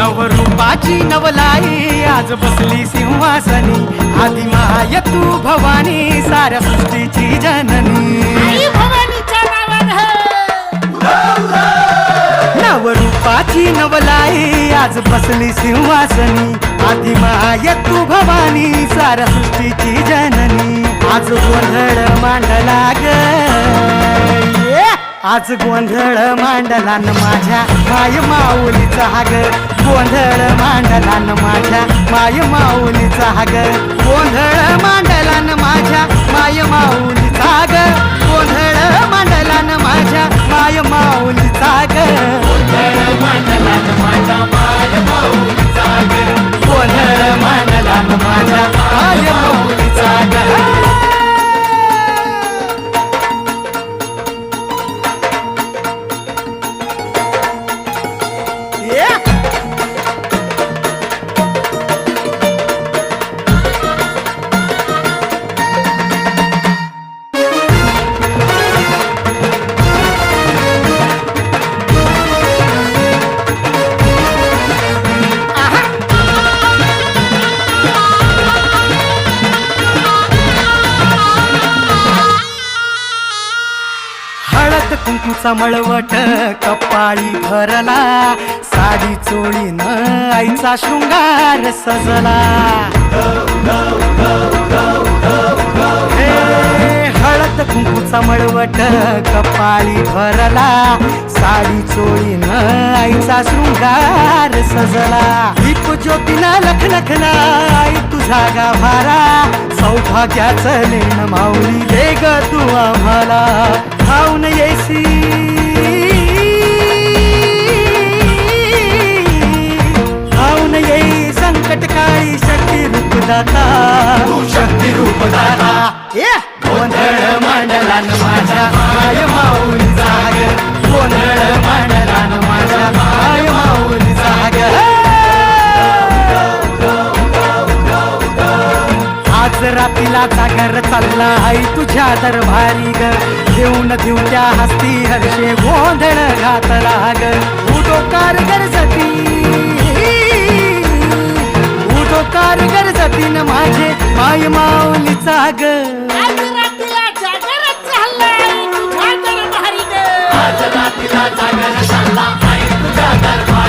नवरूपाची नवलाई. आज बसली सिंहासनी. आधी माय तू भवानी साऱ्या सृष्टीची जननी. नवरूपाची नवलाई. आज बसली सिंहासनी. आधी माय तू भवानी साऱ्या सृष्टीची जननी. आज गोंधळ मांडला ग! आज गोंधळ मांडला न माझ्या माय माऊलीचा हाग. गोंधळ मांडला न माझ्या माय माऊलीचा हाग गोंधळ मांडला. हळद कुंकूचा मळवट कपाळी भरला साडी चोळीन आईचा शृंगार सजला. हे, हळद कुंकूचा मळवट कपाळी भरला साडी चोळीन आईचा शृंगार सजला. दीप ज्योतीना लख लखना आई तुझा गाभारा सौभाग्याचं लेण माऊली दे ग तू आम्हाला. చేసి. అవున ఏ సంకటకాయ శక్తి రూపదాత. శక్తి రూపదాత. ఏ? మండలాన్ని మాట आज रातीला जागर चालला आई तुझ्या दरबारी ग. देऊन त्या हस्ती हर्षे गोंधळ घातला ग. उडोकार गरजती उडोकार गरजती न माझे माय माऊलीचा ग. आज रातीला जागर चालला आई तुझ्या दरबारी